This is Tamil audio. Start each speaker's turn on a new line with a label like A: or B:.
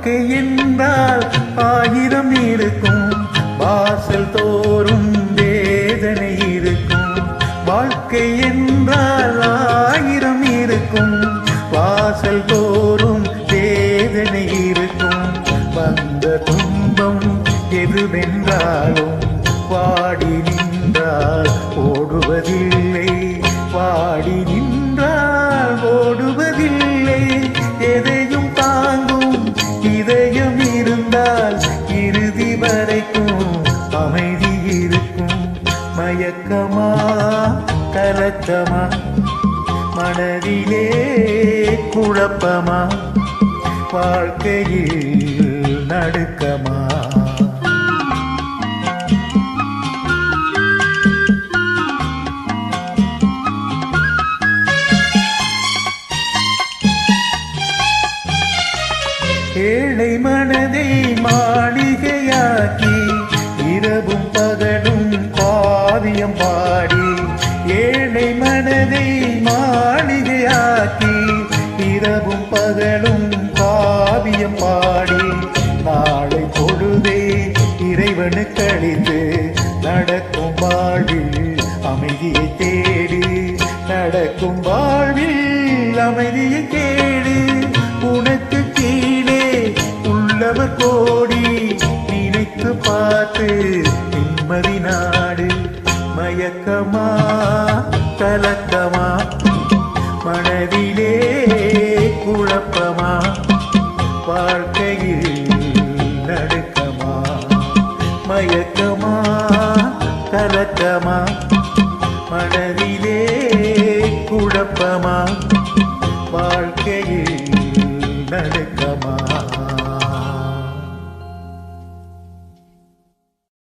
A: வாழ்க்கை என்றால் ஆயிரம் இருக்கும். வாசல் தோறும் வேதனை இருக்கும். வாழ்க்கை என்றால் ஆயிரம் இருக்கும். வாசல் தோறும் வேதனை இருக்கும். வந்த துன்பம் எதுவென்றாலும் பாடி நின்றால் ஓடுவதில்லை. பாடி வரைக்கும் அமைதி இருக்கும். மயக்கமா கலக்கமா மனதிலே குழப்பமா வாழ்க்கையில் நடுக்கமா. ஏழை மனதை மாளிகையாக்கி இரவும் பகலும் பாதியம் பாடி ஏழை மனதை மாளிகையாக்கி இரவும் பகலும் காவியம் பாடி நாளை பொழுதே இறைவனு கழிந்து நடக்கும் வாழ்வில் அமைதியை தேடி நடக்கும் வாழ்வில் அமைதியை தேடி. உள்ளவர் கோடி நினைத்து பார்த்து நிம்மதி நாடு. மயக்கமா கலக்கமா மனதிலே குழப்பமா வாழ்க்கையில் நடுக்கமா. மயக்கமா கலக்கமா மனதிலே குழப்பமா வாழ்க்கையில் நடுக்கமா.